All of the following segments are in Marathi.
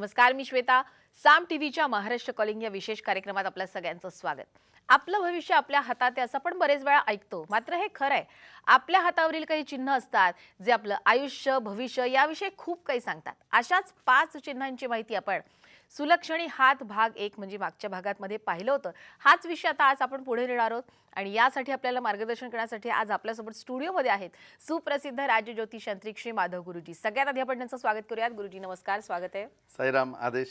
नमस्कार मी श्वेता. साम टीव्हीच्या महाराष्ट्र कॉलिंग या विशेष कार्यक्रमात आपल्या सगळ्यांचं स्वागत. आपलं भविष्य आपल्या हातात आहे असं आपण बरेच वेळा ऐकतो. मात्र हे खरं आहे. आपल्या हातावरील काही चिन्ह असतात जे आपलं आयुष्य भविष्य याविषयी खूप काही सांगतात. अशाच पाच चिन्हांची माहिती आपण सुलक्षणी हात भाग एक म्हणजे मागच्या भागात मध्ये पाहिलं होतं. हाच विषय आता आज आपण पुढे नेणार आहोत. आणि यासाठी आपल्याला मार्गदर्शन करण्यासाठी आज आपल्यासोबत स्टुडिओमध्ये आहेत सुप्रसिद्ध राजज्योतिष यांत्रिक श्री माधव गुरुजी. सगळ्यात आधी आपण त्यांचं स्वागत करूयात. गुरुजी नमस्कार. स्वागत आहे. साईराम आदेश.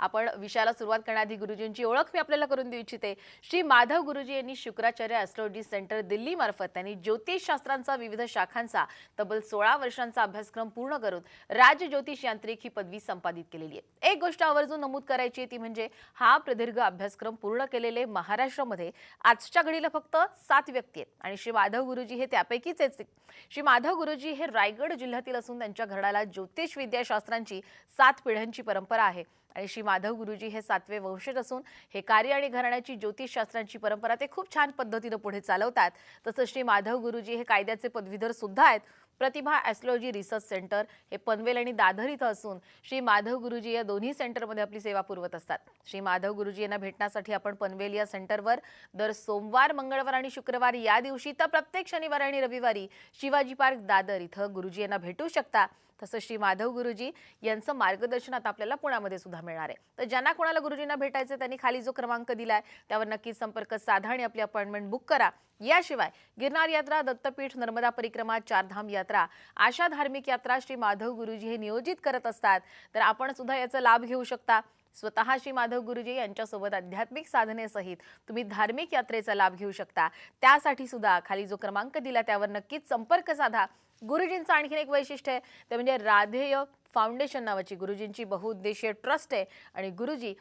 आपण विषयाला सुरुवात करण्याआधी गुरुजींची ओळख मी आपल्याला करून देऊ इच्छिते. श्री माधव गुरुजी यांनी शुक्राचार्य ॲस्ट्रॉलॉजी सेंटर दिल्लीमार्फत त्यांनी ज्योतिषशास्त्रांचा विविध शाखांचा तब्बल सोळा वर्षांचा अभ्यासक्रम पूर्ण करून राज ज्योतिष यांत्रिक ही पदवी संपादित केलेली आहे. एक गोष्ट आवर्जून नमूद करायची आहे ती म्हणजे हा प्रदीर्घ अभ्यासक्रम पूर्ण केलेले महाराष्ट्रामध्ये आजच्या घडीला फक्त सात व्यक्ती आहेत आणि श्री माधव गुरुजी हे त्यापैकीच आहेत. श्री माधव गुरुजी हे रायगड जिल्ह्यातील असून त्यांच्या घराला ज्योतिष विद्याशास्त्रांची सात पिढ्यांची परंपरा आहे. आणि श्री माधव गुरुजी हे सातवे वंशज असून हे कार्य आणि घराण्याची ज्योतिषशास्त्रांची परंपरा ते खूप छान पद्धतीनं पुढे चालवतात. तसंच श्री माधव गुरुजी हे कायद्याचे पदवीधर सुद्धा आहेत. प्रतिभा ॲस्ट्रॉलॉजी रिसर्च सेंटर हे पनवेल आणि दादर इथं असून श्री माधव गुरुजी या दोन्ही सेंटरमध्ये आपली सेवा पुरवत असतात. श्री माधव गुरुजी यांना भेटण्यासाठी आपण पनवेल या सेंटरवर दर सोमवार मंगळवार आणि शुक्रवार या दिवशी तर प्रत्येक शनिवार आणि रविवारी शिवाजी पार्क दादर इथं गुरुजी यांना भेटू शकता. तसं श्री माधव गुरुजी यांचं मार्गदर्शन आता आपल्याला पुण्यामध्ये सुद्धा मिळणार आहे. तर ज्यांना कोणाला गुरुजींना भेटायचं त्यांनी खाली जो क्रमांक दिला आहे त्यावर नक्कीच संपर्क साधा आणि आपली अपॉइंटमेंट बुक करा. याशिवाय गिरनार यात्रा दत्तपीठ नर्मदा परिक्रमा चारधाम यात्रा अशा धार्मिक यात्रा श्री माधव गुरुजी हे नियोजित करत असतात. तर आपण सुद्धा याचा लाभ घेऊ शकता. स्वतः श्री माधव गुरुजी यांच्यासोबत आध्यात्मिक साधनेसहित तुम्ही धार्मिक यात्रेचा लाभ घेऊ शकता. त्यासाठी सुद्धा खाली जो क्रमांक दिला त्यावर नक्कीच संपर्क साधा. गुरुजींचं आणखीन एक वैशिष्ट्य आहे ते म्हणजे राधेय फाउंडेशन नावाची गुरुजींची बहुउद्देशीय ट्रस्ट आहे आणि गुरुजी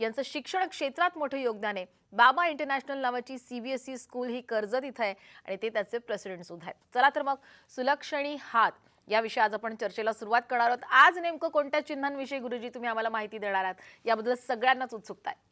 यांचं शिक्षण क्षेत्रात मोठं योगदान आहे. बाबा इंटरनॅशनल नावाची सीबीएसई स्कूल ही कर्जत इथं आहे आणि ते त्याचे प्रेसिडेंट सुद्धा आहेत. चला तर मग सुलक्षणी हात याविषयी आज आपण चर्चेला सुरुवात करणार आहोत. आज नेमकं कोणत्या चिन्हांविषयी गुरुजी तुम्ही आम्हाला माहिती देणार आहात? याबद्दल सगळ्यांनाच उत्सुकता आहे.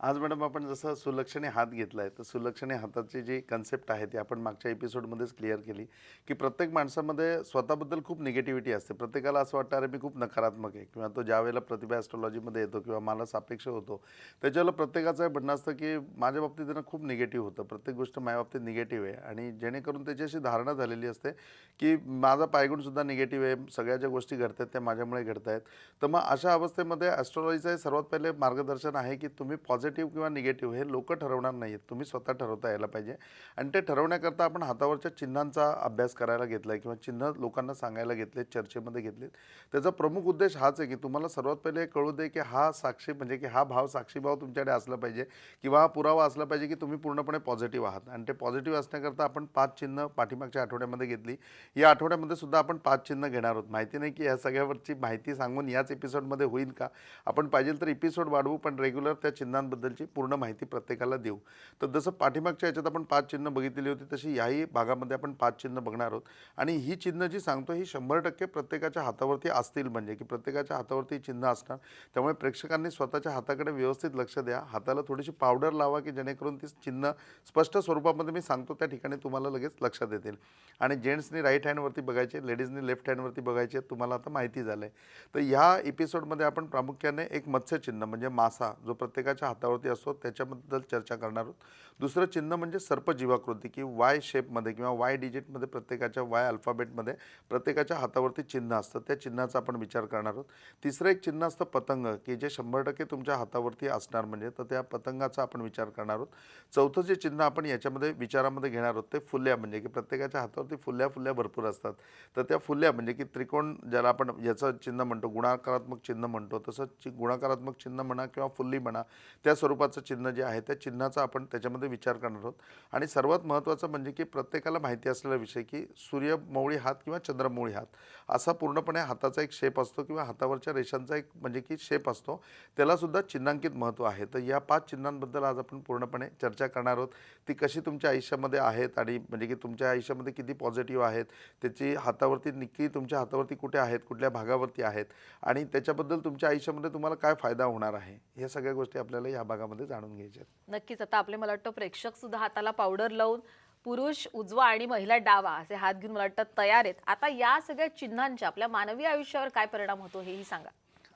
आज मॅडम आपण जसं सुलक्षणे हात घेतला आहे तर सुलक्षणे हाताची जी कन्सेप्ट आहे ती आपण मागच्या एपिसोडमध्येच क्लिअर केली की प्रत्येक माणसामध्ये स्वतःबद्दल खूप निगेटिव्हिटी असते. प्रत्येकाला असं वाटतं अरे मी खूप नकारात्मक आहे. किंवा तो ज्या वेळेला प्रतिभा ॲस्ट्रॉलॉजीमध्ये येतो किंवा मला सापेक्ष होतो त्याच्यावेळेला प्रत्येकाचं हे म्हणणं असतं की माझ्या बाबतीत त्यांना ना खूप निगेटिव्ह होतं. प्रत्येक गोष्ट माझ्या बाबतीत निगेटिव्ह आहे. आणि जेणेकरून त्याची अशी धारणा झालेली असते की माझा पायगुणसुद्धा निगेटिव्ह आहे. सगळ्या ज्या गोष्टी घडतात त्या माझ्यामुळे घडत आहेत तर मग अशा अवस्थेमध्ये ॲस्ट्रॉलॉजीचं हे सर्वात पहिले मार्गदर्शन आहे की तुम्ही पॉझिटिव्ह किंवा निगेटिव्ह हे लोक ठरवणार नाही आहेत तुम्ही स्वतः ठरवता यायला पाहिजे. आणि ते ठरवण्याकरता आपण हातावरच्या चिन्हांचा अभ्यास करायला घेतला आहे किंवा चिन्ह लोकांना सांगायला घेतले चर्चेमध्ये घेतलेत. त्याचा प्रमुख उद्देश हाच आहे की तुम्हाला सर्वात पहिले कळू दे की हा साक्षी म्हणजे की हा भाव साक्षी भाव तुमच्याकडे असला पाहिजे किंवा हा पुरावा असला पाहिजे की तुम्ही पूर्णपणे पॉझिटिव्ह आहात. आणि ते पॉझिटिव्ह असण्याकरता आपण पाच चिन्ह पाठीमागच्या आठवड्यामध्ये घेतली. या आठवड्यामध्ये सुद्धा आपण पाच चिन्ह घेणार आहोत. माहिती नाही की या सगळ्यावरची माहिती सांगून याच एपिसोडमध्ये होईल का? आपण पाहिजे तर एपिसोड वाढवू पण रेग्युलर त्या चिन्हांबद्दलची पूर्ण माहिती प्रत्येकाला देऊ. तर जसं पाठीमागच्या याच्यात आपण पाच चिन्ह बघितलेली होती तशी याही भागामध्ये आपण पाच चिन्ह बघणार आहोत. आणि ही चिन्ह जी सांगतो ही शंभर टक्के प्रत्येकाच्या हातावरती असतील म्हणजे की प्रत्येकाच्या हातावरती चिन्ह असणार. त्यामुळे प्रेक्षकांनी स्वतःच्या हाताकडे व्यवस्थित लक्ष द्या. हाताला थोडीशी पावडर लावा की जेणेकरून ती चिन्ह स्पष्ट स्वरूपामध्ये मी सांगतो त्या ठिकाणी तुम्हाला लगेच लक्षात येतील आणि जेंट्सनी राईट हँडवरती बघायचे लेडीजनी लेफ्ट हँडवरती बघायचे तुम्हाला आता माहिती झालं आहे तर ह्या एपिसोडमध्ये आपण प्रामुख्याने एक मत्स्यचिन्ह म्हणजे मासा जो प्रत्येकाच्या हातावरती असतो त्याच्याबद्दल चर्चा करणार आहोत. दुसरं चिन्ह म्हणजे सर्पजीवाकृती की वाय शेपमध्ये किंवा वाय डिजिटमध्ये प्रत्येकाच्या वाय अल्फाबेटमध्ये प्रत्येकाच्या हातावरती चिन्ह असतं. त्या चिन्हाचा आपण विचार करणार आहोत. तिसरं एक चिन्ह असतं पतंग की जे शंभर टक्के तुमच्या हातावरती असणार म्हणजे तर त्या पतंगाचा आपण विचार करणार आहोत. चौथं जे चिन्ह आपण याच्यामध्ये विचारामध्ये घेणार आहोत ते फुल्या म्हणजे की प्रत्येकाच्या हातावरती फुल्या फुल्या भरपूर असतात. तर त्या फुल्या म्हणजे की त्रिकोण ज्याला आपण याचं चिन्ह म्हणतो गुणाकारात्मक चिन्ह म्हणतो तसं गुणाकारात्मक चिन्ह म्हणा किंवा फुल्ली म्हणा त्या स्वरूपाचं चिन्ह जे आहे त्या चिन्हाचा आपण त्याच्यामध्ये विचार करणार आहोत. आणि सर्वात महत्त्वाचं म्हणजे की प्रत्येकाला माहिती असलेला विषय की सूर्यमौळी हात किंवा चंद्रमौळी हात असा पूर्णपणे हाताचा एक शेप असतो किंवा हातावरच्या रेषांचा एक म्हणजे की शेप असतो. त्यालासुद्धा चिन्हांकित महत्त्व आहे. तर या पाच चिन्हांबद्दल आज आपण पूर्णपणे चर्चा करणार आहोत. ती कशी तुमच्या आयुष्यामध्ये आहेत आणि म्हणजे की तुमच्या आयुष्यामध्ये किती पॉझिटिव्ह आहेत त्याची हातावरती नक्की तुमच्या हातावरती कुठे आहेत कुठल्या भागावरती आहेत आणि त्याच्याबद्दल तुमच्या आयुष्यामध्ये तुम्हाला काय फायदा होणार आहे या सगळ्या गोष्टी आपल्याला या भागामध्ये जाणून घ्यायच्या आहेत. नक्कीच आता आपले मला वाटतं प्रेक्षक सुद्धा हाताला पावडर लावून पुरुष उजवा आणि महिला डावा असे हात घेऊन मला वाटतं तयार आहेत. आता या सगळ्या चिन्हांच्या आपल्या मानवी आयुष्यावर काय परिणाम होतो हेही सांगा.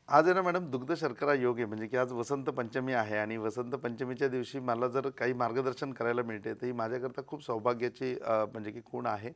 आज आहे ना मॅडम दुग्ध शर्करा योग आहे. म्हणजे की आज वसंत पंचमी आहे आणि वसंत पंचमीच्या दिवशी मला जर काही मार्गदर्शन करायला मिळते तर ही माझ्याकरता खूप सौभाग्याची म्हणजे की खूण आहे.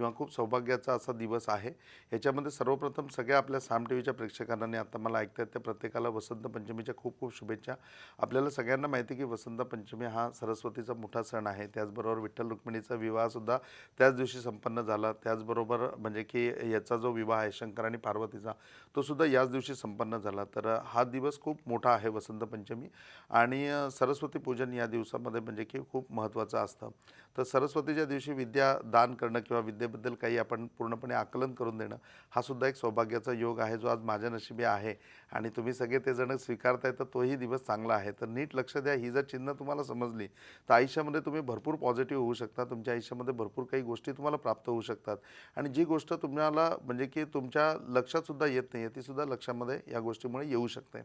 किंवा खूप सौभाग्याचा असा दिवस आहे. ह्याच्यामध्ये सर्वप्रथम सगळ्या आपल्या साम टी व्हीच्या प्रेक्षकांना आता मला ऐकतात त्या प्रत्येकाला वसंत पंचमीच्या खूप खूप शुभेच्छा. आपल्याला सगळ्यांना माहिती आहे की वसंत पंचमी हा सरस्वतीचा मोठा सण आहे. त्याचबरोबर विठ्ठल रुक्मिणीचा विवाहसुद्धा त्याच दिवशी संपन्न झाला. त्याचबरोबर म्हणजे की याचा जो विवाह आहे शंकर आणि पार्वतीचा तो सुद्धा याच दिवशी संपन्न झाला. तर हा दिवस खूप मोठा आहे वसंत पंचमी. आणि सरस्वती पूजन या दिवसामध्ये म्हणजे की खूप महत्त्वाचं असतं. तर सरस्वतीच्या दिवशी विद्या दान करणं किंवा विद्येबद्दल काही आपण पूर्णपणे आकलन करून देणं हा सुद्धा एक सौभाग्याचा योग आहे जो आज माझ्या नशिबी आहे. आणि तुम्ही सगळे ते जण स्वीकारताय तर तोही दिवस चांगला आहे. तर नीट लक्ष द्या ही जर चिन्ह तुम्हाला समजली तर आयुष्यामध्ये तुम्ही भरपूर पॉझिटिव्ह होऊ शकता. तुमच्या आयुष्यामध्ये भरपूर काही गोष्टी तुम्हाला प्राप्त होऊ शकतात. आणि जी गोष्ट तुम्हाला म्हणजे की तुमच्या लक्षातसुद्धा येत नाही आहे तीसुद्धा लक्षामध्ये या गोष्टीमुळे येऊ शकते.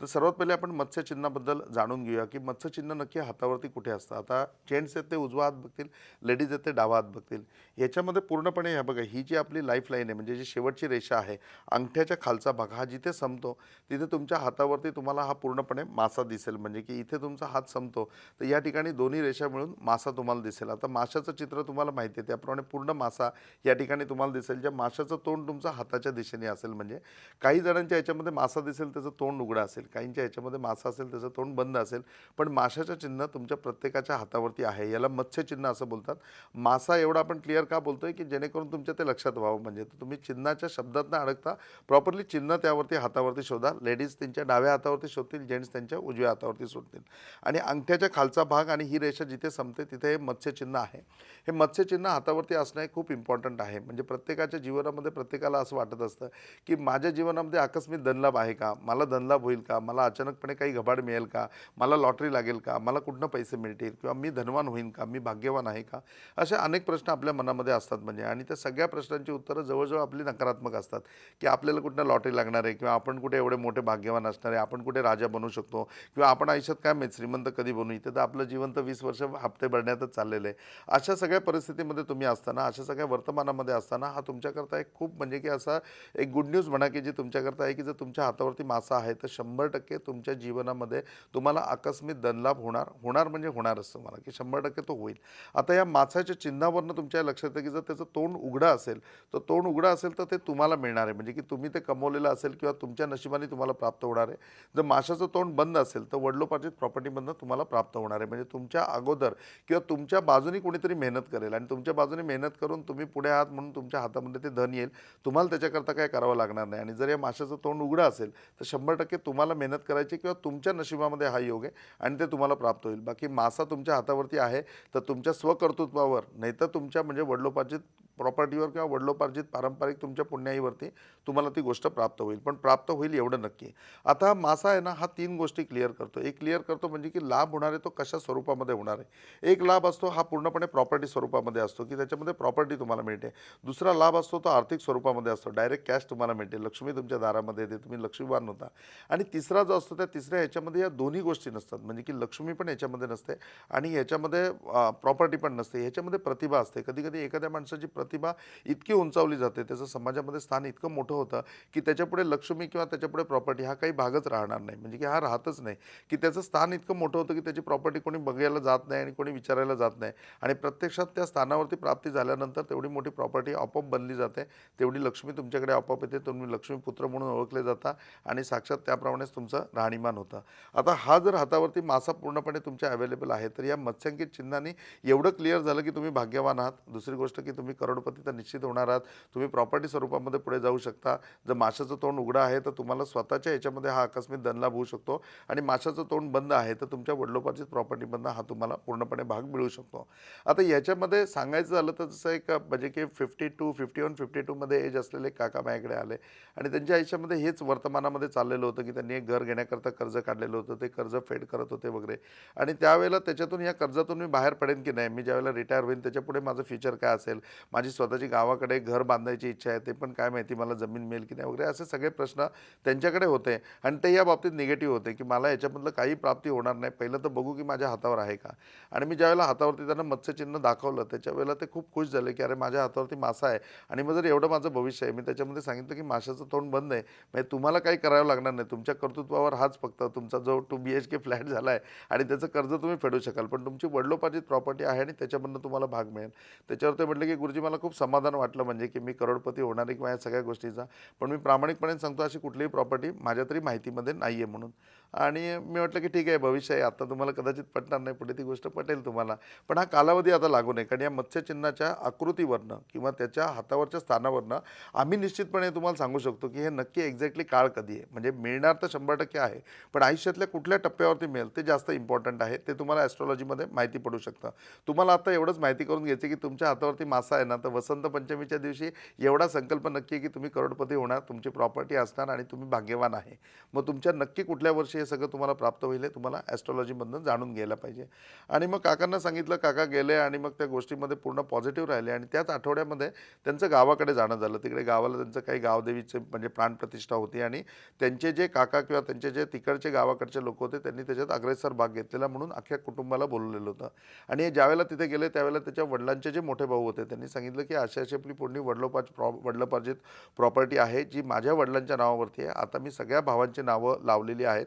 तर सर्वात पहिले आपण मत्स्यचिन्हाबद्दल जाणून घेऊया की मत्स्यचिन्ह नक्की हातावरती कुठे असतं? आता चेंड्स आहेत ते उजवा हात बघतील लेडीज आहेत ते डावा हात बघतील. याच्यामध्ये पूर्णपणे ह्या बघा ही जी आपली लाईफ लाईन आहे म्हणजे जी शेवटची रेषा आहे अंगठ्याच्या खालचा भाग हा जिथे संपतो तिथे तुमच्या हातावरती तुम्हाला हा पूर्णपणे मासा दिसेल. म्हणजे की इथे तुमचा हात संपतो तर या ठिकाणी दोन्ही रेषा मिळून मासा तुम्हाला दिसेल. आता माशाचं चित्र तुम्हाला माहिती आहे त्याप्रमाणे पूर्ण मासा या ठिकाणी तुम्हाला दिसेल ज्या माशाचं तोंड तुमचं हाताच्या दिशेने असेल. म्हणजे काही जणांच्या याच्यामध्ये मासा दिसेल त्याचं तोंड उघडं असेल. काहींच्या याच्यामध्ये मासा असेल त्याचं तोंड बंद असेल. पण माशाचं चिन्ह तुमच्या प्रत्येकाच्या हातावरती आहे. याला मत्स्य चिन्ह असं बोलतात. मासा एवढा आपण क्लिअर का बोलतोय की जेणेकरून तुमच्या ते लक्षात व्हावं. म्हणजे तुम्ही चिन्हाच्या शब्दात न अडकता. प्रॉपरली चिन्ह त्यावरती हातावरती शोधा. लेडीज त्यांच्या डाव्या हातावरती शोधतील. जेंट्स त्यांच्या उजव्या हातावरती शोधतील आणि अंगठ्याच्या खालचा भाग आणि ही रेषा जिथे संपते तिथे हे मत्स्यचिन्ह आहे. हे मत्स्यचिन्ह हातावरती असणं हे खूप इम्पॉर्टंट आहे. म्हणजे प्रत्येकाच्या जीवनामध्ये प्रत्येकाला असं वाटत असतं की माझ्या जीवनामध्ये आकस्मिक धनलाभ आहे का? मला धनलाभ होईल का? मला अचानकपणे काही घबाड मिळेल का? मला लॉटरी लागेल का? मला कुठनं पैसे मिळतील? किंवा मी धनवान होईन का? मी भाग्यवान आहे का? असे अनेक प्रश्न आपल्या मनामध्ये असतात म्हणजे. आणि त्या सगळ्या प्रश्नांची उत्तरं जवळजवळ आपली नकारात्मक असतात. की आपल्याला कुठनं लॉटरी लागणार आहे? किंवा आपण कुठे एवढे मोठे भाग्यवान असणार आहे? आपण कुठे राजा बनू शकतो? किंवा आपण आयुष्यात काय माहीत श्रीमंत कधी बनू? इथे तर आपलं जीवन तर वीस वर्ष हप्ते भरण्यातच चाललेलं आहे. अशा सगळ्या परिस्थितीमध्ये तुम्ही असताना अशा सगळ्या वर्तमानामध्ये असताना हा तुमच्याकरता एक खूप म्हणजे की असा एक गुड न्यूज म्हणा की जी तुमच्याकरता आहे की जर तुमच्या हातावरती मासा आहे तर शंभर टक्के तुमच्या जीवनामध्ये तुम्हाला आकस्मिक धनलाभ होणार. होणार म्हणजे होणारच तुम्हाला की शंभर टक्के तो होईल. आता या मासाच्या चिन्हावरनं तुमच्या लक्षात येतं की जर त्याचं तोंड उघडं असेल तर तोंड उघडं असेल तर ते तुम्हाला मिळणार आहे. म्हणजे की तुम्ही ते कमवलेलं असेल किंवा तुमच्या नशिबाने तुम्हाला प्राप्त होणार आहे. जर माशाचं तोंड बंद असेल तर वडलोपार्जित प्रॉपर्टीमधनं तुम्हाला प्राप्त होणार आहे. म्हणजे तुमच्या अगोदर किंवा तुमच्या बाजूनी कोणीतरी मेहनत करेल आणि तुमच्या बाजूने मेहनत करून तुम्ही पुढे आहात म्हणून तुमच्या हातामध्ये ते धन येईल तुम्हाला त्याच्याकरता काय करावं लागणार नाही. आणि जर या माशाचं तोंड उघडं असेल तर शंभर टक्के तुम्हाला मेहनत करायची किंवा तुमच्या नशिबामध्ये हा योग आहे आणि ते तुम्हाला प्राप्त होईल. बाकी मासा तुमच्या हातावरती आहे तर तुमच्या स्वकर्तृत्वावर नाही तर तुमच्या म्हणजे वडलोपार्जित प्रॉपर्टीवर किंवा वडलोपार्जित पारंपरिक तुमच्या पुण्याईवरती तुम्हाला ती गोष्ट प्राप्त होईल. पण प्राप्त होईल एवढं नक्की. आता हा मासा आहे ना हा तीन गोष्टी क्लिअर करतो. एक क्लिअर करतो म्हणजे की लाभ होणार आहे तो कशा स्वरूपामध्ये होणार आहे. एक लाभ असतो हा पूर्णपणे प्रॉपर्टी स्वरूपामध्ये असतो की त्याच्यामध्ये प्रॉपर्टी तुम्हाला मिळते. दुसरा लाभ असतो तो आर्थिक स्वरूपामध्ये असतो. डायरेक्ट कॅश तुम्हाला मिळते. लक्ष्मी तुमच्या दारामध्ये येते. तुम्ही लक्ष्मीवान होता. आणि तिसरा जो असतो त्या तिसऱ्या ह्याच्यामध्ये या दोन्ही गोष्टी नसतात. म्हणजे की लक्ष्मी पण याच्यामध्ये नसते आणि याच्यामध्ये प्रॉपर्टी पण नसते. ह्याच्यामध्ये प्रतिभा असते. कधी कधी एखाद्या माणसाची प्रतिभा इतकी उंचावली जाते त्याचं समाजामध्ये स्थान इतकं मोठं होतं की त्याच्यापुढे लक्ष्मी किंवा त्याच्यापुढे प्रॉपर्टी हा काही भागच राहणार नाही. म्हणजे की हा राहतच नाही. की त्याचं स्थान इतकं मोठं होतं की त्याची प्रॉपर्टी कोणी बघायला जात नाही आणि कोणी विचारायला जात नाही. आणि प्रत्यक्षात त्या स्थानावरती प्राप्ती झाल्यानंतर तेवढी मोठी प्रॉपर्टी आपोआप बनली जाते. तेवढी लक्ष्मी तुमच्याकडे आपोआप येते. तुम्ही लक्ष्मीपुत्र म्हणून ओळखले जाता आणि साक्षात त्याप्रमाणेच तुमचं राहणीमान होतं. आता हा जर हातावरती मासा पूर्णपणे तुमच्या अवेलेबल आहे तर या मत्स्यांकित चिन्हाने एवढं क्लिअर झालं की तुम्ही भाग्यवान आहात. दुसरी गोष्ट की तुम्ही करोडपती तर निश्चित होणार आहात. तुम्ही प्रॉपर्टी स्वरूपामध्ये पुढे जाऊ शकता. जर माशाचं तोंड उघडं आहे तर तुम्हाला स्वतःच्या याच्यामध्ये हा आकस्मिक धनलाभ होऊ शकतो. आणि माशाचं तोंड बंद आहे तर तुमच्या वडिलोपार्जित प्रॉपर्टीमधनं हा तुम्हाला पूर्णपणे भाग मिळू शकतो. आता याच्यामध्ये सांगायचं झालं तर जसं एक म्हणजे की fifty two fifty one fifty टूमध्ये एज असलेले काका माझ्याकडे आले. आणि त्यांच्या आयुष्यामध्ये हेच वर्तमानामध्ये चाललेलं होतं की त्यांनी एक घर घेण्याकरता कर्ज काढलेलं होतं. ते कर्ज फेड करत होते वगैरे. आणि त्यावेळेला त्याच्यातून या कर्जातून मी बाहेर पडेन की नाही? मी ज्यावेळेला रिटायर होईन त्याच्यापुढे माझं फ्युचर काय असेल? माझी माझी स्वतःची गावाकडे घर बांधायची इच्छा आहे ते पण काय माहिती मला जमीन मिळेल की नाही वगैरे असे सगळे प्रश्न त्यांच्याकडे होते. आणि ते या बाबतीत निगेटिव्ह होते की मला याच्यामधलं काही प्राप्ती होणार नाही. पहिलं तर बघू की माझ्या हातावर आहे का. आणि मी ज्यावेळेला हातावरती त्यांना मत्स्यचिन्ह दाखवलं त्याच्यावेळेला ते खूप खुश झाले की अरे माझ्या हातावरती मासा आहे. आणि मग जर एवढं माझं भविष्य आहे मी त्याच्यामध्ये सांगितलं की माशाचं तोंड बंद आहे. म्हणजे तुम्हाला काही करावं लागणार नाही. तुमच्या कर्तृत्वावर हाच फक्त तुमचा जो two B H K flat झाला आहे आणि त्याचं कर्ज तुम्ही फेडू शकाल. पण तुमची वडलोपार्जित प्रॉपर्टी आहे आणि त्याच्यामधनं तुम्हाला भाग मिळेल. त्याच्यावर ते म्हटलं की गुरुजी मला खूप समाधान वाटलं म्हणजे की मी करोडपती होणार आहे किंवा या सगळ्या गोष्टीचा. पण मी प्रामाणिकपणे सांगतो अशी कुठलीही प्रॉपर्टी माझ्या तरी माहितीमध्ये नाही आहे म्हणून. आणि मी म्हटलं की ठीक आहे भविष्य आहे. आता तुम्हाला कदाचित पटणार नाही पुढे ती गोष्ट पटेल तुम्हाला. पण हा कालावधी आता लागू नये. कारण या मत्स्यचिन्हाच्या आकृतीवरनं किंवा त्याच्या हातावरच्या स्थानावरनं आम्ही निश्चितपणे तुम्हाला सांगू शकतो की हे नक्की एक्झॅक्टली काळ कधी आहे. म्हणजे मिळणार तर शंभर टक्के आहे पण आयुष्यातल्या कुठल्या टप्प्यावरती मिळेल ते जास्त इम्पॉर्टंट आहे. ते तुम्हाला ॲस्ट्रॉलॉजीमध्ये माहिती पडू शकतं. तुम्हाला आता एवढंच माहिती करून घ्यायची की तुमच्या हातावरती मासा आहे ना तर वसंत पंचमीच्या दिवशी एवढा संकल्प नक्की आहे की तुम्ही करोडपती होणार तुमची प्रॉपर्टी असणार आणि तुम्ही भाग्यवान आहे. मग तुमच्या नक्की कुठल्या वर्षी हे सगळं तुम्हाला प्राप्त होईल हे तुम्हाला ॲस्ट्रॉलॉजीमधनं जाणून घ्यायला पाहिजे. आणि मग काकांना सांगितलं काका गेले आणि मग त्या गोष्टीमध्ये पूर्ण पॉझिटिव्ह राहिले आणि त्याच आठवड्यामध्ये त्यांचं गावाकडे जाणं झालं. तिकडे गावाला त्यांचं काही गावदेवीचे म्हणजे प्राणप्रतिष्ठा होती आणि त्यांचे जे काका किंवा त्यांचे जे तिकडचे गावाकडचे लोक होते त्यांनी त्याच्यात अग्रेसर भाग घेतलेला म्हणून अख्ख्या कुटुंबाला बोलवलेलं होतं. आणि ज्यावेळेला तिथे गेले त्यावेळेला त्याच्या वडिलांचे जे मोठे भाऊ होते त्यांनी सांगितलं की अशी अशी आपली पूर्ण वडलोपाच प्रॉ वडिलोपार्जित प्रॉपर्टी आहे जी माझ्या वडिलांच्या नावावरती आहे. आता मी सगळ्या भावांची नावं लावलेली आहेत.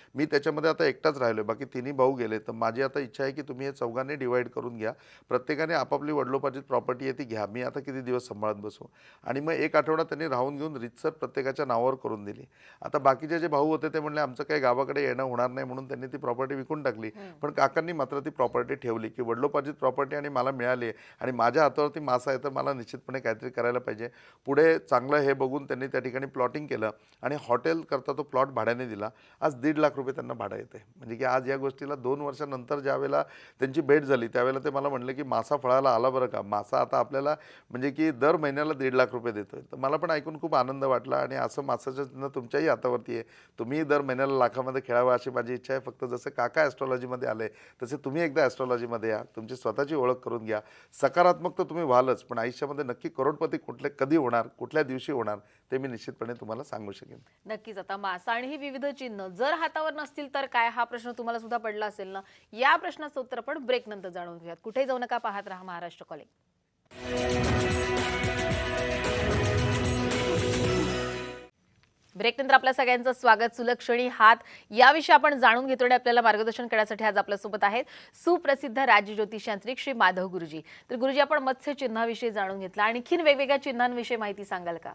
मी त्याच्यामध्ये आता एकटाच राहिलो बाकी तिन्ही भाऊ गेले. तर माझी आता इच्छा आहे की तुम्ही हे चौघांनी डिवाईड करून घ्या. प्रत्येकाने आपापली वडलोपार्जित प्रॉपर्टी आहे ती घ्या. मी आता किती दिवस सांभाळत बसू? आणि मग एक आठवडा त्यांनी राहून घेऊन रितसर प्रत्येकाच्या नावावर करून दिली. आता बाकीचे जे भाऊ होते ते म्हणले आमचं काही गावाकडे येणं होणार नाही म्हणून त्यांनी ती प्रॉपर्टी विकून टाकली. पण काकांनी मात्र ती प्रॉपर्टी ठेवली की वडलोपार्जित प्रॉपर्टी आणि मला मिळाली आहे. आणि माझ्या हातावरती मासा आहे तर मला निश्चितपणे काहीतरी करायला पाहिजे. पुढे चांगलं हे बघून त्यांनी त्या ठिकाणी प्लॉटिंग केलं आणि हॉटेल करता तो प्लॉट भाड्याने दिला. आज दीड लाख रुपये त्यांना भाडं येते म्हणजे की आज या गोष्टीला दोन वर्षानंतर ज्यावेळेला त्यांची भेट झाली त्यावेळेला ते मला म्हणले की मासा फळाला आला बरं का? मासा आता आपल्याला म्हणजे की दर महिन्याला दीड लाख रुपये देतोय. तर मला पण ऐकून खूप आनंद वाटला आणि असं मासाचं चिन्ह तुमच्याही हातावरती आहे. तुम्ही दर महिन्याला लाखामध्ये खेळावं अशी माझी इच्छा आहे. फक्त जसं काका ॲस्ट्रॉलॉजीमध्ये आले तसे तुम्ही एकदा ॲस्ट्रॉलॉजीमध्ये या. तुमची स्वतःची ओळख करून घ्या. सकारात्मक तर तुम्ही व्हालच पण आयुष्यामध्ये नक्की करोडपती कुठले कधी होणार कुठल्या दिवशी होणार ते मी निश्चितपणे तुम्हाला सांगू शकेन. नक्कीच. आता मासा आणि ही विविध चिन्ह जर हातावर नसतील तर काय? हा प्रश्न तुम्हाला सुद्धा पडला असेल ना? या प्रश्नाचं उत्तर आपण ब्रेक नंतर जाणून घेऊयात. कुठे जाऊ नका पाहत राहा महाराष्ट्र कॉलेज ब्रेक नंतर आपल्या सगळ्यांचं स्वागत. सुलक्षणी हात. याविषयी आपण जाणून घेतो आणि आपल्याला मार्गदर्शन करण्यासाठी आज आपल्यासोबत आहेत सुप्रसिद्ध राजज्योतिषांत्रिक श्री माधव गुरुजी. तर गुरुजी आपण मत्स्य चिन्हाविषयी जाणून घेतला. आणखीन वेगवेगळ्या चिन्हांविषयी माहिती सांगाल का?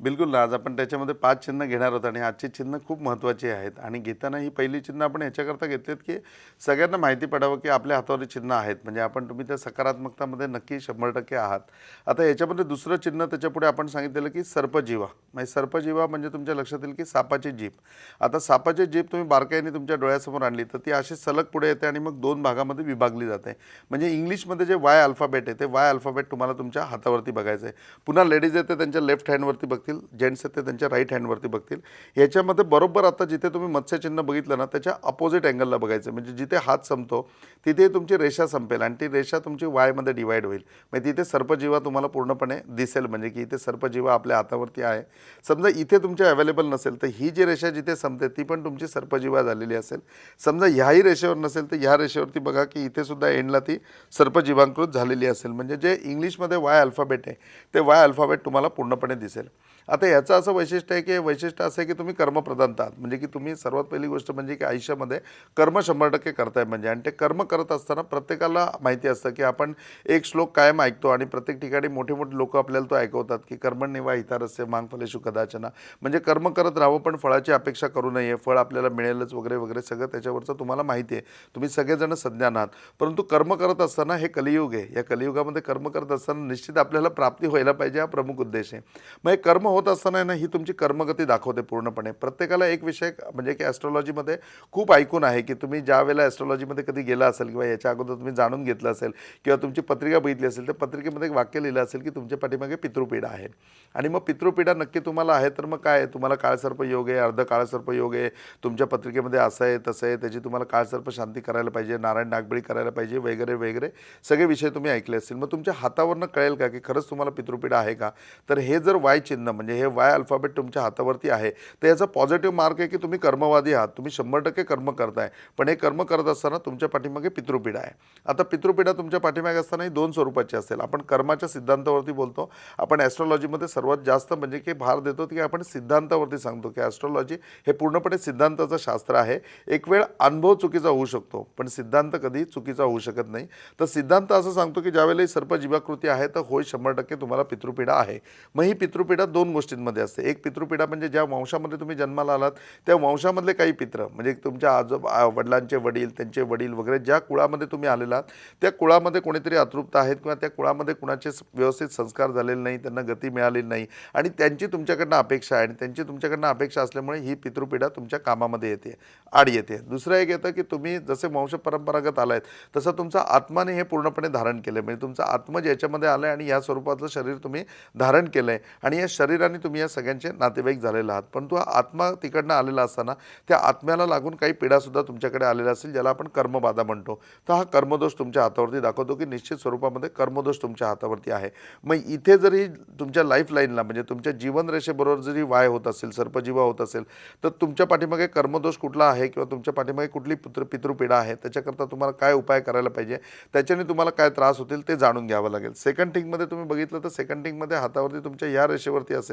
बिलकुल ना. आज आपण त्याच्यामध्ये पाच चिन्ह घेणार आहोत आणि आजची चिन्ह खूप महत्त्वाची आहेत. आणि घेताना ही पहिली चिन्ह आपण याच्याकरता घेतलेत की सगळ्यांना माहिती पडावं की आपल्या हातावर चिन्ह आहेत. म्हणजे आपण तुम्ही त्या सकारात्मकतामध्ये नक्की शंभर टक्के आहात. आता याच्यामध्ये दुसरं चिन्ह त्याच्यापुढे आपण सांगितलेलं की सर्पजीवा. म्हणजे सर्पजीवा म्हणजे तुमच्या लक्षात येईल की सापाची जीप आता सापाची जीप तुम्ही बारकाईने तुमच्या डोळ्यासमोर आणली तर ती अशी सलग पुढे येते आणि मग दोन भागामध्ये विभागली जाते. म्हणजे इंग्लिशमध्ये जे वाय अल्फाबेट आहे ते वाय अल्फाबेट तुम्हाला तुमच्या हातावरती बघायचं आहे. पुन्हा लेडीज आहे ते त्यांच्या लेफ्ट हँडवरती बघतील जेंट्स आहेत ते त्यांच्या राईट हँडवरती बघतील. याच्यामध्ये बरोबर आता जिथे तुम्ही मत्स्यचिन्ह बघितलं ना त्याच्या अपोजिट अँगलला बघायचं. म्हणजे जिथे हात संपतो तिथे तुमची रेषा संपेल आणि ती रेषा तुमची वायमध्ये डिवाईड होईल. म्हणजे तिथे सर्पजीवा तुम्हाला पूर्णपणे दिसेल. म्हणजे की इथे सर्पजीवा आपल्या हातावरती आहे. समजा इथे तुमच्या अवेलेबल नसेल तर ही जी रेषा जिथे संपते ती पण तुमची सर्पजीवा झालेली असेल. समजा ह्याही रेषेवर नसेल तर ह्या रेषेवरती बघा की इथे सुद्धा एंडला ती सर्पजीवांकृत झालेली असेल. म्हणजे जे इंग्लिशमध्ये वाय अल्फाबेट आहे ते वाय अल्फाबेट तुम्हाला पूर्णपणे दिसेल. आता याचं असं वैशिष्ट्य आहे की हे वैशिष्ट्य असं आहे की तुम्ही कर्मप्रधान आहात. म्हणजे की तुम्ही सर्वात पहिली गोष्ट म्हणजे की आयुष्यामध्ये कर्म शंभर टक्के करताय म्हणजे. आणि ते कर्म करत असताना प्रत्येकाला माहिती असतं की आपण एक श्लोक कायम ऐकतो आणि प्रत्येक ठिकाणी मोठे मोठे लोक आपल्याला तो ऐकवतात की कर्मनिवा हितारस्य मांग फलेशु कदाचना. म्हणजे कर्म करत राहावं पण फळाची अपेक्षा करू नये. फळ आपल्याला मिळेलच वगैरे वगैरे सगळं त्याच्यावरचं तुम्हाला माहिती आहे. तुम्ही सगळेजण संज्ञान आहात. परंतु कर्म करत असताना हे कलियुग आहे. या कलियुगामध्ये कर्म करत असताना निश्चित आपल्याला प्राप्ती व्हायला पाहिजे हा प्रमुख उद्देश आहे. मग हे कर्म होत असताना ना ही तुमची कर्मगती दाखवते पूर्णपणे. प्रत्येकाला एक विषय म्हणजे की ॲस्ट्रॉलॉजीमध्ये खूप ऐकून आहे की तुम्ही ज्या वेळेला ॲस्ट्रॉलॉजीमध्ये कधी गेला असेल किंवा याच्या अगोदर तुम्ही जाणून घेतलं असेल किंवा तुमची पत्रिका बघितली असेल तर पत्रिकेमध्ये एक वाक्य लिहिलं असेल की तुमच्या पाठीमागे पितृपीडा आहे. आणि मग पितृपीडा नक्की तुम्हाला आहे तर मग काय तुम्हाला काळसर्प योग आहे अर्ध काळसर्प योग आहे. तुमच्या पत्रिकेमध्ये असं आहे तसं आहे. त्याची तुम्हाला काळसर्प शांती करायला पाहिजे नारायण नागबळी करायला पाहिजे वगैरे वगैरे. सगळे विषय तुम्ही ऐकले असतील. मग तुमच्या हातावरनं कळेल का की खरंच तुम्हाला पितृपीडा आहे का? तर हे जर वाय चिन्ह म्हणजे म्हणजे हे वाय अल्फाबेट तुमच्या हातावरती आहे. तर याचा पॉझिटिव्ह मार्क आहे की तुम्ही कर्मवादी आहात. तुम्ही शंभर टक्के कर्म करताय. पण हे कर्म करत असताना तुमच्या पाठीमागे पितृपीडा आहे. आता पितृपीडा तुमच्या पाठीमागे असताना ही दोन स्वरूपाची असेल. आपण कर्माच्या सिद्धांतावरती बोलतो. आपण ॲस्ट्रॉलॉजीमध्ये सर्वात जास्त म्हणजे की भार देतो की आपण सिद्धांतावरती सांगतो की ॲस्ट्रॉलॉजी हे पूर्णपणे सिद्धांताचं शास्त्र आहे. एक वेळ अनुभव चुकीचा होऊ शकतो. पण सिद्धांत कधी चुकीचा होऊ शकत नाही. तर सिद्धांत असं सांगतो की ज्यावेळेला ही सर्प जीवाकृती आहे तर होय शंभर टक्के तुम्हाला पितृपीडा आहे. मग ही पितृपीडा दोन गोष्टींमध्ये असते. एक पितृपिढा म्हणजे ज्या वंशामध्ये तुम्ही जन्माला आलात त्या वंशामधले काही पित्र म्हणजे तुमच्या आजोबा वडिलांचे वडील त्यांचे वडील वगैरे ज्या कुळामध्ये तुम्ही आलेला आहात त्या कुळामध्ये कोणीतरी अतृप्त आहेत किंवा त्या कुळामध्ये कुणाचे व्यवस्थित संस्कार झालेले नाही त्यांना गती मिळालेली नाही आणि त्यांची तुमच्याकडनं अपेक्षा आहे आणि त्यांची तुमच्याकडनं अपेक्षा असल्यामुळे ही पितृपिढा तुमच्या कामामध्ये येते आड येते. दुसरं एक येतं की तुम्ही जसे वंश परंपरागत आलायत तसं तुमचा आत्माने हे पूर्णपणे धारण केलं म्हणजे तुमचा आत्मा ज्याच्यामध्ये आलं आहे आणि या स्वरूपातलं शरीर तुम्ही धारण केलं आहे आणि या शरीर शरीराने तुम्ही या सगळ्यांचे नातेवाईक झालेला आहात. परंतु हा आत्मा तिकडनं आलेला असताना त्या आत्म्याला लागून काही पिढासुद्धा तुमच्याकडे आलेला असेल ज्याला आपण कर्मबाधा म्हणतो. तर हा कर्मदोष तुमच्या हातावरती दाखवतो की निश्चित स्वरूपामध्ये कर्मदोष तुमच्या हातावरती आहे. मग इथे जरी तुमच्या लाईफ लाईनला म्हणजे तुमच्या जीवनरेषेबरोबर जरी वाय होत असेल सर्पजीवा होत असेल तर तुमच्या पाठीमागे कर्मदोष कुठला आहे किंवा तुमच्या पाठीमागे कुठली पुत्र पितृपीडा आहे त्याच्याकरता तुम्हाला काय उपाय करायला पाहिजे त्याच्याने तुम्हाला काय त्रास होतील ते जाणून घ्यावं लागेल. सेकंड थिंगमध्ये तुम्ही बघितलं तर सेकंड थिंगमध्ये हातावरती तुमच्या या रेषेवरती असेल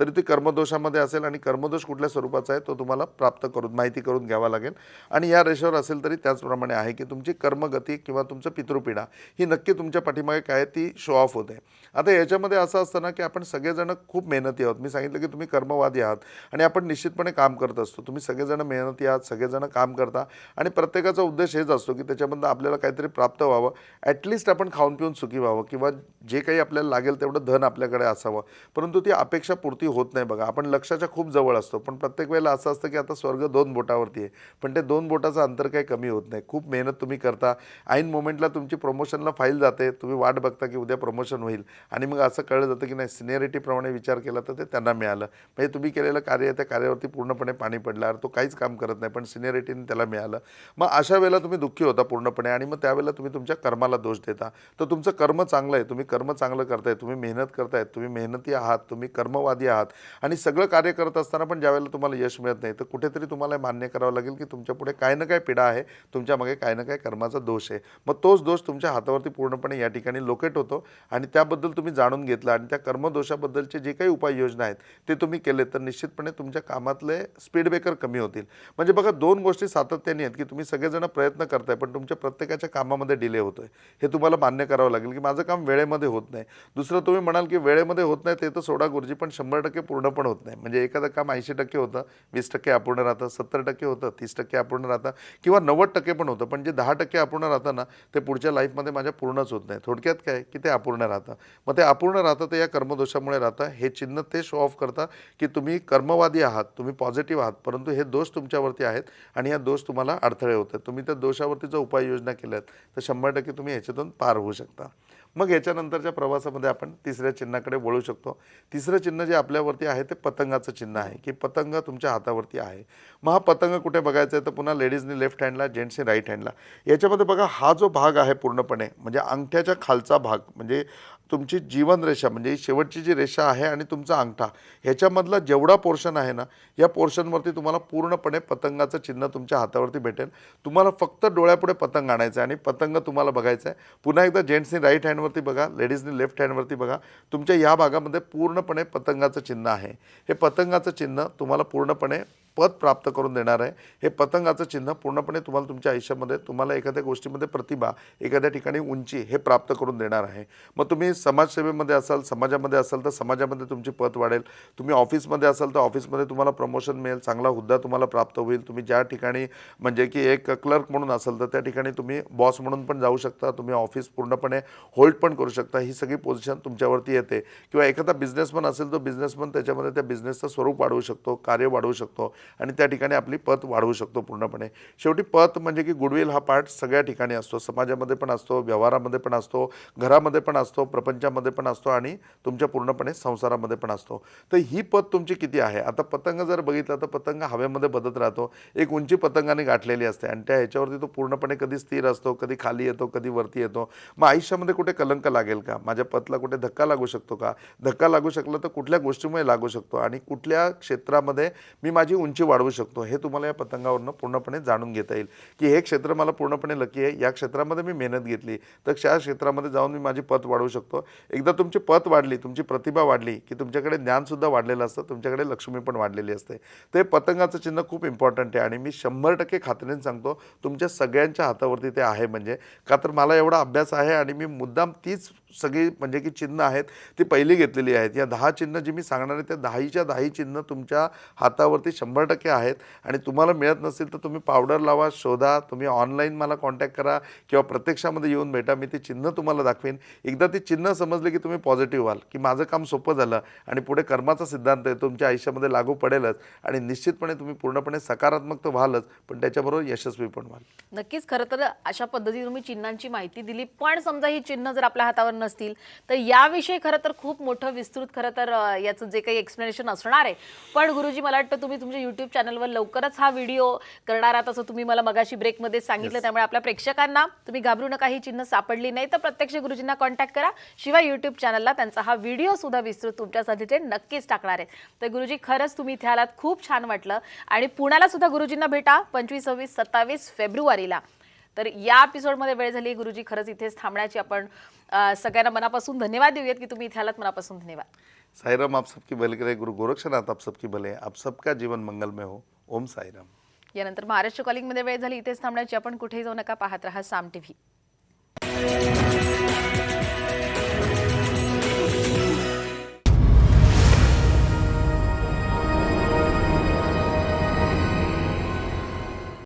तरी ती कर्मदोषामध्ये असेल आणि कर्मदोष कुठल्या स्वरूपाचा आहे तो तुम्हाला प्राप्त करून माहिती करून घ्यावा लागेल. आणि या रेषेवर असेल तरी त्याचप्रमाणे आहे की तुमची कर्मगती किंवा तुमचं पितृपिढा ही नक्की तुमच्या पाठीमागे काय ती शो ऑफ होते. आता याच्यामध्ये असं असतं ना की आपण सगळेजण खूप मेहनती आहोत. मी सांगितलं की तुम्ही कर्मवादी आहात आणि आपण निश्चितपणे काम करत असतो. तुम्ही सगळेजण मेहनती आहात सगळेजण काम करता आणि प्रत्येकाचा उद्देश हेच असतो की त्याच्यामधनं आपल्याला काहीतरी प्राप्त व्हावं. ॲटलिस्ट आपण खाऊन पिऊन सुखी व्हावं किंवा जे काही आपल्याला लागेल तेवढं धन आपल्याकडे असावं. परंतु ती अपेक्षा पूर्ती होत नाही बघा. आपण लक्षाच्या खूप जवळ असतो. पण प्रत्येक वेळेला असं असतं की आता स्वर्ग दोन बोटावरती आहे. पण ते दोन बोटाचं अंतर काही कमी होत नाही. खूप मेहनत तुम्ही करता. ऐन मोमेंटला तुमची प्रमोशनला फाईल जाते. तुम्ही वाट बघता की उद्या प्रमोशन होईल. आणि मग असं कळलं जातं की नाही सिनियरिटीप्रमाणे विचार केला तर ते त्यांना मिळालं. म्हणजे तुम्ही केलेलं कार्य आहे त्या कार्यावरती पूर्णपणे पाणी पडलं. अरे तो काहीच काम करत नाही पण सिनियरिटीने त्याला मिळालं. मग अशा वेळेला तुम्ही दुःखी होता पूर्णपणे. आणि मग त्यावेळेला तुम्ही तुमच्या कर्माला दोष देता. तर तुमचं कर्म चांगलं आहे. तुम्ही कर्म चांगलं करताय. तुम्ही मेहनत करतायत तुम्ही मेहनती आहात. तुम्ही कर्मवादी आहात. आणि सगळं कार्य करत असताना पण ज्यावेळेला तुम्हाला यश मिळत नाही तर कुठेतरी तुम्हाला हे मान्य करावं लागेल की तुमच्यापुढे काय ना काय पिढा आहे तुमच्या मागे काय ना काय कर्माचा दोष आहे. मग तोच दोष तुमच्या हातावरती पूर्णपणे या ठिकाणी लोकेट होतो आणि त्याबद्दल तुम्ही जाणून घेतला आणि त्या कर्मदोषाबद्दलचे जे काही उपाययोजना आहेत ते तुम्ही केले तर निश्चितपणे तुमच्या कामातले स्पीड ब्रेकर कमी होतील. म्हणजे बघा दोन गोष्टी सातत्याने आहेत की तुम्ही सगळेजण प्रयत्न करताय पण तुमच्या प्रत्येकाच्या कामामध्ये डिले होतो आहे हे तुम्हाला मान्य करावं लागेल की माझं काम वेळेमध्ये होत नाही. दुसरं तुम्ही म्हणाल की वेळेमध्ये होत नाही ते तर सोडा गुरुजी पण शंभर टक्के पूर्ण पण होत नाही. म्हणजे एखादं काम ऐंशी टक्के होतं वीस टक्के अपूर्ण राहतं सत्तर टक्के होतं तीस टक्के अपूर्ण राहतं किंवा नव्वद टक्के पण होतं पण जे दहा टक्के अपूर्ण राहतं ना ते पुढच्या लाईफमध्ये माझ्या पूर्णच होत नाही. थोडक्यात काय की ते अपूर्ण राहतं. मग ते अपूर्ण राहतं ते या कर्मदोषामुळे राहतं. हे चिन्ह ते शो ऑफ करतं की तुम्ही कर्मवादी आहात तुम्ही पॉझिटिव्ह आहात परंतु हे दोष तुमच्यावरती आहेत आणि या दोष तुम्हाला अडथळे होतात. तुम्ही त्या दोषावरती जर उपाययोजना केल्यात तर शंभर टक्के तुम्ही याच्यातून पार होऊ शकता. मग याच्यानंतरच्या प्रवासामध्ये आपण तिसऱ्या चिन्हाकडे वळू शकतो. तिसरं चिन्ह जे आपल्यावरती आहे ते पतंगाचं चिन्ह आहे की पतंग तुमच्या हातावरती आहे. मग हा पतंग कुठे बघायचा आहे? तर पुन्हा लेडीजनी लेफ्ट हँडला जेंट्सनी राईट हँडला याच्यामध्ये बघा हा जो भाग आहे पूर्णपणे म्हणजे अंगठ्याच्या खालचा भाग म्हणजे तुमची जीवनरेषा म्हणजे शेवटची जी रेषा आहे आणि तुमचा अंगठा ह्याच्यामधला जेवढा पोर्शन आहे ना या पोर्शनवरती तुम्हाला पूर्णपणे पतंगाचं चिन्ह तुमच्या हातावरती भेटेल. तुम्हाला फक्त डोळ्यापुढे पतंग आणायचं आहे आणि पतंग तुम्हाला बघायचं आहे. पुन्हा एकदा जेंट्सनी राईट हँडवरती बघा लेडीजनी लेफ्ट हँडवरती बघा. तुमच्या या भागामध्ये पूर्णपणे पतंगाचं चिन्ह आहे. हे पतंगाचं चिन्ह तुम्हाला पूर्णपणे पद प्राप्त करून देणार आहे. हे पतंगाचं चिन्ह पूर्णपणे तुम्हाला तुमच्या आयुष्यामध्ये तुम्हाला एखाद्या गोष्टीमध्ये प्रतिभा एखाद्या ठिकाणी उंची हे प्राप्त करून देणार आहे. मग तुम्ही समाजसेवेमध्ये असाल समाजामध्ये असाल तर समाजामध्ये तुमची पद वाढेल. तुम्ही ऑफिसमध्ये असाल तर ऑफिसमध्ये तुम्हाला प्रमोशन मिळेल चांगला हुद्दा तुम्हाला प्राप्त होईल. तुम्ही ज्या ठिकाणी म्हणजे की एक क्लर्क म्हणून असाल तर त्या ठिकाणी तुम्ही बॉस म्हणून पण जाऊ शकता. तुम्ही ऑफिस पूर्णपणे होल्ड पण करू शकता. ही सगळी पोझिशन तुमच्यावरती येते. किंवा एखादा बिझनेसमन असेल तो बिझनेसमन त्याच्यामध्ये त्या बिझनेसचं स्वरूप वाढवू शकतो कार्य वाढवू शकतो. आणि त्या ठिकाणी आपली पत वाढवू शकतो पूर्णपणे. शेवटी पत म्हणजे की गुडविल हा पार्ट सगळ्या ठिकाणी असतो. समाजामध्ये पण असतो व्यवहारामध्ये पण असतो घरामध्ये पण असतो प्रपंचामध्ये पण असतो आणि तुमच्या पूर्णपणे संसारामध्ये पण असतो. तर ही पत तुमची किती आहे? आता पतंग जर बघितला तर पतंग हवेमध्ये बदलत राहतो. एक उंची पतंगाने गाठलेली असते आणि त्या ह्याच्यावरती तो पूर्णपणे कधी स्थिर असतो कधी खाली येतो कधी वरती येतो. मग आयुष्यामध्ये कुठे कलंक लागेल का? माझ्या पतला कुठे धक्का लागू शकतो का? धक्का लागू शकला तर कुठल्या गोष्टीमुळे लागू शकतो? आणि कुठल्या क्षेत्रामध्ये मी माझी उंची वाढवू शकतो हे तुम्हाला या पतंगावरनं पूर्णपणे जाणून घेता येईल. की हे क्षेत्र मला पूर्णपणे लकी आहे या क्षेत्रामध्ये मी मेहनत घेतली. तर त्या क्षेत्रामध्ये जाऊन मी माझी पत वाढवू शकतो. एकदा तुमची पत वाढली तुमची प्रतिभा वाढली की तुमच्याकडे ज्ञानसुद्धा वाढलेलं असतं तुमच्याकडे लक्ष्मी पण वाढलेली असते. ते पतंगाचं चिन्ह खूप इम्पॉर्टंट आहे आणि मी शंभर टक्के खात्रीने सांगतो तुमच्या सगळ्यांच्या हातावरती ते आहे म्हणजे. का तर मला एवढा अभ्यास आहे आणि मी मुद्दाम तीच सगळी म्हणजे की चिन्ह आहेत ती पहिली घेतलेली आहेत. या दहा चिन्ह जी मी सांगणार आहे त्या दहाहीच्या दहाही चिन्ह तुमच्या हातावरती शंभर टक्के आहेत. आणि तुम्हाला मिळत नसेल तर तुम्ही पावडर लावा शोधा तुम्ही ऑनलाईन मला कॉन्टॅक्ट करा किंवा प्रत्यक्षामध्ये येऊन भेटा मी ते चिन्ह तुम्हाला दाखवेन. एकदा ती चिन्ह समजले की तुम्ही पॉझिटिव्ह व्हाल की माझं काम सोपं झालं आणि पुढे कर्माचा सिद्धांत आहे तुमच्या आयुष्यामध्ये लागू पडेलच आणि निश्चितपणे तुम्ही पूर्णपणे सकारात्मक तर व्हालच पण त्याच्याबरोबर यशस्वी पण व्हाल. नक्कीच खरं तर अशा पद्धतीने तुम्ही चिन्हांची माहिती दिली. पण समजा ही चिन्ह जर आपल्या हातावर नसतील. तर याविषयी खरं तर खूप मोठं विस्तृत खरं तर याचं जे काही एक्सप्लेनेशन असणार आहे. पण गुरुजी मला वाटतं तुम्ही तुमच्या युट्यूब चॅनलवर लवकरच हा व्हिडिओ करणार आहात असं तुम्ही मला मगाशी ब्रेकमध्ये सांगितलं. त्यामुळे आपल्या प्रेक्षकांना तुम्ही घाबरू नका ही चिन्ह सापडली नाही. तर प्रत्यक्ष गुरुजींना कॉन्टॅक्ट करा. शिवाय युट्यूब चॅनलला त्यांचा हा व्हिडिओ सुद्धा विस्तृत तुमच्यासाठी ते नक्कीच टाकणार आहेत. तर गुरुजी खरंच तुम्ही इथे आलात. खूप छान वाटलं. आणि पुण्याला सुद्धा गुरुजींना भेटा पंचवीस सव्वीस सत्तावीस फेब्रुवारीला. तर या एपिसोडमध्ये वेळ झाली. गुरुजी खरंच इथेच थांबण्याची. आपण सगळ्यांना मनापासून धन्यवाद देऊयात की तुम्ही इथे आलात. मनापासून धन्यवाद. साईराम आप सबकी भले करे. गुरु गोरक्षनाथ आप सबकी भले. आप सबका जीवन मंगलमय हो. ओम साईराम. यानंतर महाराष्ट्र कॉलिंगमध्ये वेळ झाली. इथेच थांबण्याची. आपण कुठेही जाऊ नका. पाहत राहा साम टीव्ही.